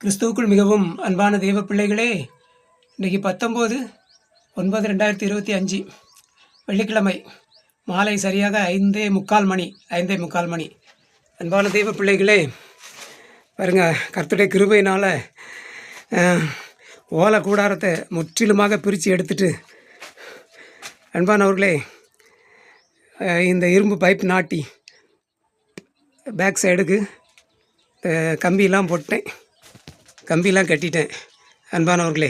கிறிஸ்துவுக்குள் மிகவும் அன்பான தெய்வ பிள்ளைகளே இன்றைக்கி பத்தொம்போது ஒன்பது ரெண்டாயிரத்தி இருபத்தி அஞ்சு வெள்ளிக்கிழமை மாலை சரியாக ஐந்தே முக்கால் மணி ஐந்தே முக்கால் மணி. அன்பான தெய்வ பிள்ளைகளே பாருங்க கர்த்துடைய கிருபையினால் ஓலை கூடாரத்தை முற்றிலுமாக பிரித்து எடுத்துட்டு அன்பானவர்களே இந்த இரும்பு பைப் நாட்டி பேக் சைடுக்கு அஹ், கம்பியெல்லாம் போட்டேன். கம்பிலாம் கட்டிட்டேன். அன்பானவர்களே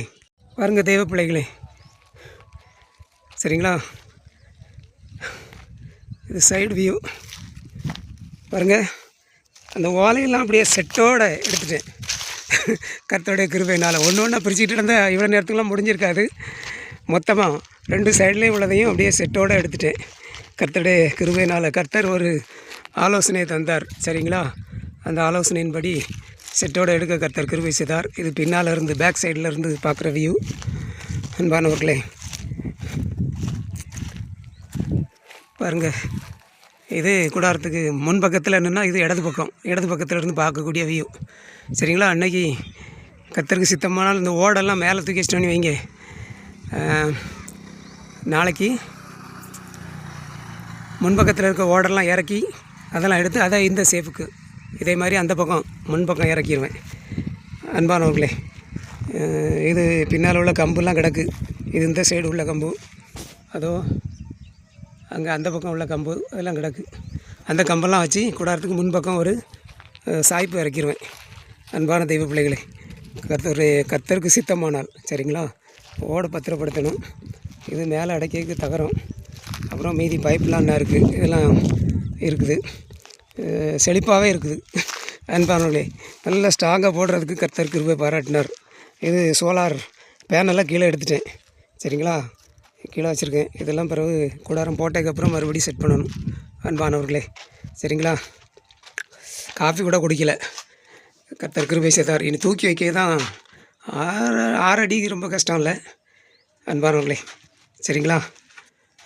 பாருங்க தெய்வ பிள்ளைகளே. சரிங்களா? இது சைடு வியூ பாருங்க அந்த ஓலையெல்லாம் அப்படியே செட்டோட எடுத்துட்டேன். கருத்தோடைய கிருபையினால். ஒன்று ஒன்றா பிரிச்சுட்டு இருந்தால் இவ்வளோ நேரத்துக்குலாம் முடிஞ்சிருக்காது. மொத்தமாக ரெண்டு சைட்லேயும் உள்ளதையும் அப்படியே செட்டோடு எடுத்துட்டேன். கர்த்தருடைய கிருபையினால். கர்த்தர் ஒரு ஆலோசனை தந்தார். சரிங்களா? அந்த ஆலோசனையின்படி செட்டோடு எடுக்க கர்த்தர் கிருபை செய்தார். இது பின்னால் இருந்து பேக் சைடில் இருந்து பார்க்குற வியூ அன்பானவர்களே பாருங்கள் இது கூடாரத்துக்கு முன் பக்கத்தில் என்னென்னா இது இடது பக்கம். இடது பக்கத்தில் இருந்து பார்க்கக்கூடிய வியூ சரிங்களா? அன்னைக்கு கத்தருக்கு சித்தமானால் இந்த ஓடெல்லாம் மேலே தூக்கி வச்சிட்டோன்னு வைங்க. நாளைக்கு முன்பக்கத்தில் இருக்க ஓடெல்லாம் இறக்கி அதெல்லாம் எடுத்து அதை இந்த சேஃபுக்கு இதே மாதிரி அந்த பக்கம் முன்பக்கம் இறக்கிடுவேன் அன்பானவர்களே இது பின்னால் உள்ள கம்புலாம் கிடக்கு. இது இந்த சைடு உள்ள கம்பு. அதோ அங்கே அந்த பக்கம் உள்ள கம்பு அதெல்லாம் கிடக்கு. அந்த கம்பெல்லாம் வச்சு கூடாரத்துக்கு முன்பக்கம் ஒரு சாய்ப்பு இறக்கிடுவேன் அன்பான தெய்வ பிள்ளைகளே கர்த்தர் கர்த்தருக்கு சித்தமானால் சரிங்களா? ஓடை பத்திரப்படுத்தணும். இது மேலே அடைக்கிறதுக்கு தகரம். அப்புறம் மீதி பைப்லாம் என்ன இருக்குது இதெல்லாம் இருக்குது. செழிப்பாகவே இருக்குது. அன்பானவர்களே நல்லா ஸ்ட்ராங்காக போடுறதுக்கு கர்த்தர் கிருபை பாராட்டினார். இது சோலார் பேனெல்லாம் கீழே எடுத்துட்டேன். சரிங்களா? கீழே வச்சுருக்கேன். இதெல்லாம் பிறகு கூடாரம் போட்டதுக்கப்புறம் மறுபடியும் செட் பண்ணணும். அன்பானவர்களே சரிங்களா? காஃபி கூட குடிக்கல. கர்த்தர் கிருபை செய்தார். இனி தூக்கி வைக்க தான் ஆறு ஆறு அடி ரொம்ப கஷ்டம் இல்லை. அன்பானவர்களே சரிங்களா?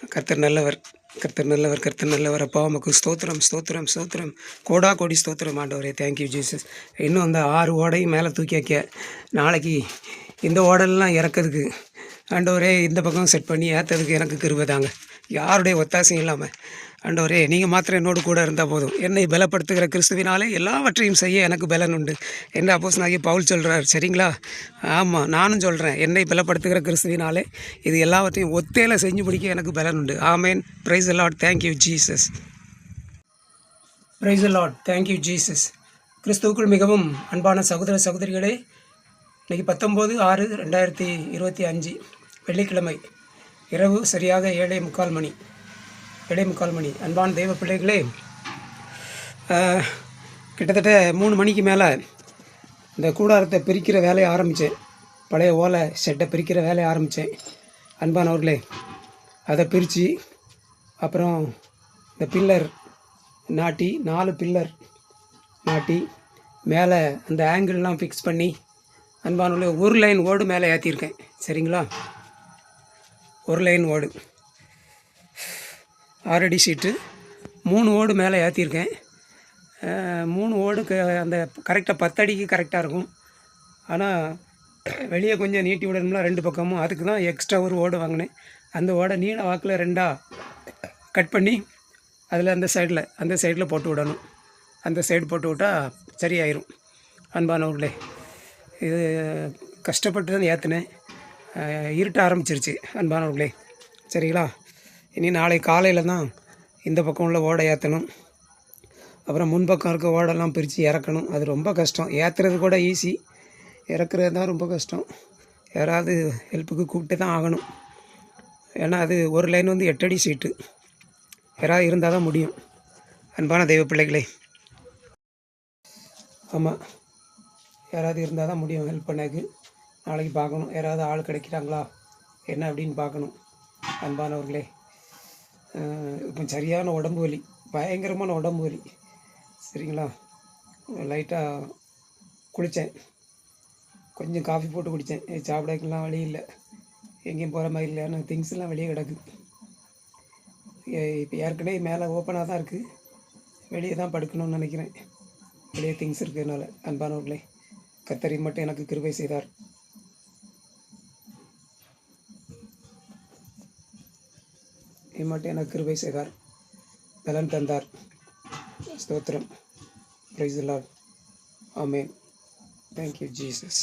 கர்த்தர் நல்லவர். கர்த்தர் நல்லவர் கர்த்தர் நல்லவர் அப்பா உமக்கு ஸ்தோத்திரம் ஸ்தோத்திரம் ஸ்தோத்திரம். கோடா கோடி ஸ்தோத்திரம் ஆண்டவரே. தேங்க்யூ ஜீசஸ் இன்னும் அந்த ஆறு ஓடையும் மேலே தூக்கி வைக்க. நாளைக்கு இந்த ஓடெல்லாம் இறக்கிறதுக்கு ஆண்டவரே இந்த பக்கம் செட் பண்ணி ஏற்றதுக்கு எனக்கு கிருபை தாங்க. யாருடைய ஒத்தாசையும் இல்லாமல் ஆண்டவரே நீங்கள் மாத்திரம் என்னோடு கூட இருந்தால் போதும். என்னை பலப்படுத்துகிற கிறிஸ்துவினாலே எல்லாவற்றையும் செய்ய எனக்கு பலன் உண்டு என்று அப்போஸ் பவுல் சொல்கிறார் சரிங்களா? ஆமாம் நானும் சொல்கிறேன் என்னை பலப்படுத்துகிற கிறிஸ்துவினாலே இது எல்லாவற்றையும் ஒத்தேல செஞ்சு பிடிக்க எனக்கு பலன் உண்டு. Amen. Praise the Lord thank you Jesus praise the Lord thank you Jesus கிறிஸ்துவுக்குள் மிகவும் அன்பான சகோதர சகோதரிகளே இன்றைக்கி பத்தொம்போது ஆறு ரெண்டாயிரத்தி இருபத்தி அஞ்சு வெள்ளிக்கிழமை இரவு சரியாக ஏழை முக்கால் மணி. ஏழே முக்கால்மணி அன்பான தெய்வ பிள்ளைகளே கிட்டத்தட்ட மூணு மணிக்கு மேலே இந்த கூடாரத்தை பிரிக்கிற வேலையை ஆரம்பித்தேன் பழைய ஓலை ஷெட்டை பிரிக்கிற வேலையை ஆரம்பித்தேன் அன்பானவர்களே அதை பிரித்து அப்புறம் இந்த பில்லர் நாட்டி நாலு பில்லர் நாட்டி மேலே அந்த ஆங்கிள்லாம் ஃபிக்ஸ் பண்ணி அன்பானவர்களே ஒரு லைன் ஓடு மேலே ஏற்றிருக்கேன் சரிங்களா? ஒரு லைன் ஓடு. ஆறடி சீட்டு. மூணு ஓடு மேலே ஏற்றிருக்கேன் மூணு ஓடுக்கு க அந்த கரெக்டாக பத்தடிக்கு கரெக்டாக இருக்கும். ஆனால் வெளியே கொஞ்சம் நீட்டி விடணும்னா ரெண்டு பக்கமும். அதுக்கு தான் எக்ஸ்ட்ரா ஒரு ஓடு வாங்கினேன். அந்த ஓடை நீள வாக்கில் ரெண்டாக கட் பண்ணி அதில் அந்த சைடில் அந்த சைடில் போட்டு விடணும். அந்த சைடு போட்டு விட்டால் சரியாயிரும். அன்பானவர்களே இது கஷ்டப்பட்டு தான் ஏற்றினேன் இருட்ட ஆரம்பிச்சிருச்சு. அன்பானவர்களே சரிங்களா? இனி நாளை காலையில் தான் இந்த பக்கம் உள்ள ஓடை ஏற்றணும் அப்புறம் முன்பக்கம் இருக்க ஓடெல்லாம் பிரித்து இறக்கணும். அது ரொம்ப கஷ்டம். ஏற்றுறது கூட ஈஸி இறக்குறது தான் ரொம்ப கஷ்டம். யாராவது ஹெல்ப்புக்கு கூப்பிட்டு தான் ஆகணும். ஏன்னா அது ஒரு லைன் வந்து எட்டடி சீட்டு யாராவது இருந்தால் தான் முடியும். அன்பான தெய்வ பிள்ளைகளே. ஆமாம் யாராவது இருந்தால் தான் முடியும். ஹெல்ப் பண்ணக்கு. நாளைக்கு பார்க்கணும். யாராவது ஆள் கிடைக்கிறாங்களா? என்ன அப்படின்னு பார்க்கணும். அன்பானவர்களே. இப்போ சரியான உடம்பு வலி பயங்கரமான உடம்பு வலி. சரிங்களா? லைட்டாக குளித்தேன் கொஞ்சம் காஃபி போட்டு குடித்தேன் சாப்பிடக்கெல்லாம் வழி இல்லை. எங்கேயும் போகிற மாதிரி இல்லை ஆனால் வெளியே கிடக்கு. இப்போ ஏற்கனவே மேலே ஓப்பனாக தான் இருக்குது வெளியே தான் படுக்கணும்னு நினைக்கிறேன். வெளியே திங்ஸ் இருக்கிறதுனால அன்பானவர்களே. கத்தரி மட்டும் எனக்கு கிருபை செய்தார். இம்மட்டும் எனக்கு கிருபை செய்தார். பலன் தந்தார். ஸ்தோத்திரம். Praise Lord amen thank you Jesus